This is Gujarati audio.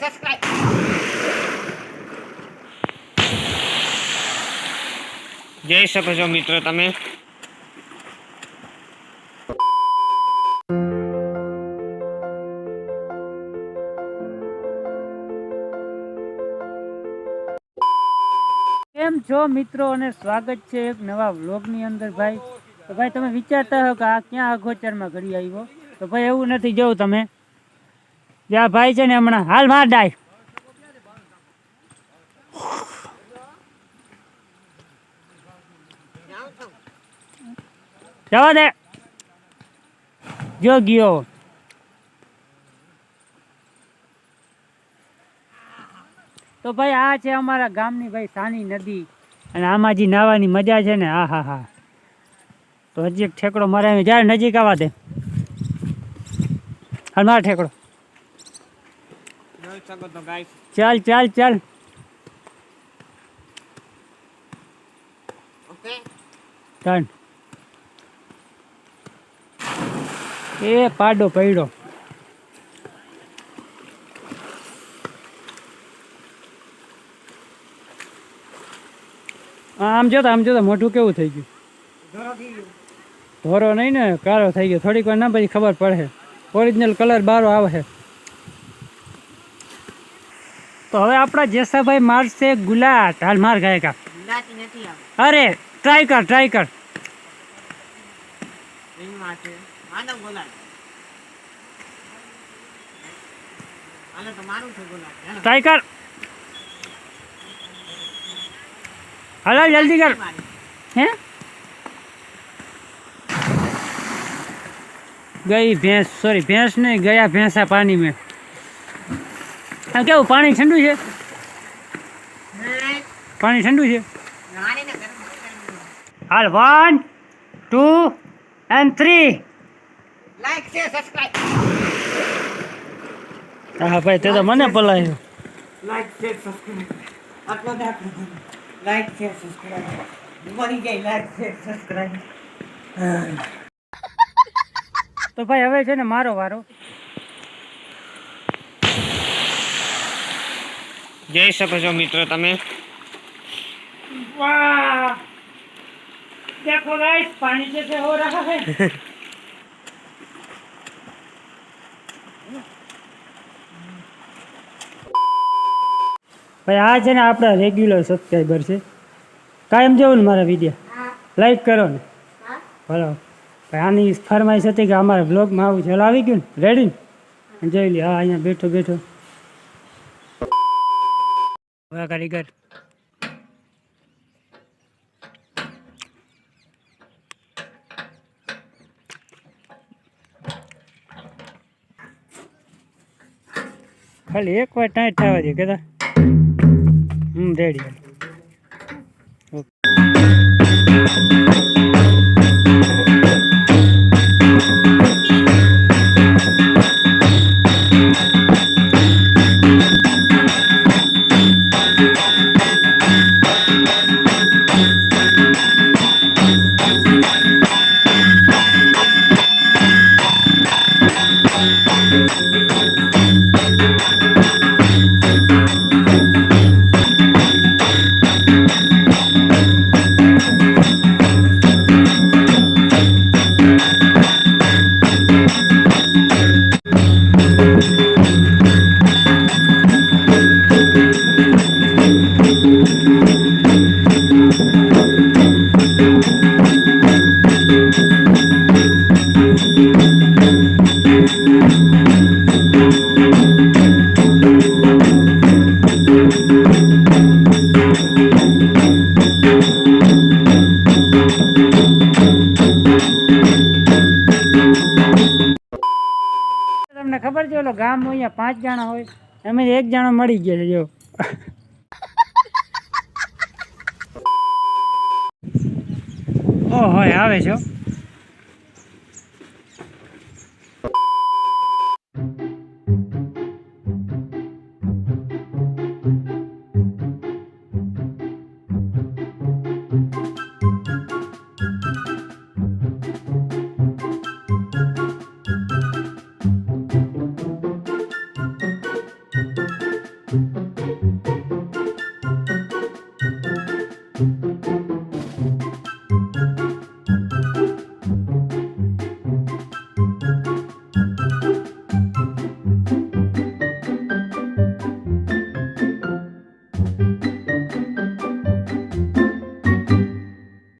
સબસ્ક્રાઇબ જઈ શકો છો મિત્રો તમે. કેમ છો મિત્રો અને સ્વાગત છે એક નવા વ્લોગની અંદર ભાઈ. તો ભાઈ તમે વિચારતા હો કે આ ક્યાં અગોચરમાં ઘડી આવ્યો? તો ભાઈ એવું નથી જવું તમે. જે ભાઈ છે ને હમણાં હાલ માર ડાય. જવા દે. જો ગયો. તો ભાઈ આ છે અમારા ગામની ભાઈ સાની નદી. અને આમાં જે નાવાની મજા છે ને, આ, હા હા. તો હજી એક ઠેકડો મારે જાય નજીક આવવા દે. હાલ મારા ઠેકડો. ચાલ ચાલ ચાલ. ઓકે. ટન એ પાડો પડ્યો આમ જોતા આમ જોતા મોટું કેવું થઈ ગયું? ધોરો નહીં ને કાળો થઈ ગયો. થોડીક વાર ના પછી ખબર પડે. ઓરિજિનલ કલર બારો આવે. છે તો હવે આપણા જેસાભાઈ મારશે ગુલાટ. હાલ માર ગાયકા ગુજરાતી નથી આવ અરે ટ્રાય કર ટ્રાય કર. એમાં છે માનવ ગોલાલ હાલે તો મારું છે ગોલાલ હેલો. ટ્રાય કર. હાલો જલ્દી કર. મારી. હે? ગઈ ભેંસ સોરી ભેંસ નહીં ગયા ભેંસા પાણી મેં આ કેવું પાણી ઠંડુ છે? પાણી ઠંડુ છે. હાલ one two and three like છે સબસ્ક્રાઇબ હા ભાઈ તે તો મને પલાયો લાઈક છે સબસ્ક્રાઇબ આટલો જ લાઈક છે સબસ્ક્રાઇબ મરી ગઈ લાઈક છે સબસ્ક્રાઇબ તો ભાઈ હવે છે ને મારો વારો. જઈ શકો છો મિત્રો તમે વાહ देखो गाइस पानी जैसे हो रहा है ભાઈ આ છે ને આપણા રેગ્યુલર સબસ્ક્રાઈબર છે કાયમ જોવું ને મારા વિડીયો લાઈક કરો ને બરાબર ભાઈ આની ફરમાઈશ હતી કે અમારા બ્લોગમાં આવું ચાલો આવી ગયું ને રેડી ને જોઈ લે હા અહીંયા બેઠો બેઠો વાહ કારીગર ખાલી એક વાર ટાઈટ થવા દે કેતા? હમ રેડી. તમને ખબર છે, ઓલો ગામ અહીંયા પાંચ જણા હોય એમ એક જણો મળી ગયા છે જો ઓહો આવે છે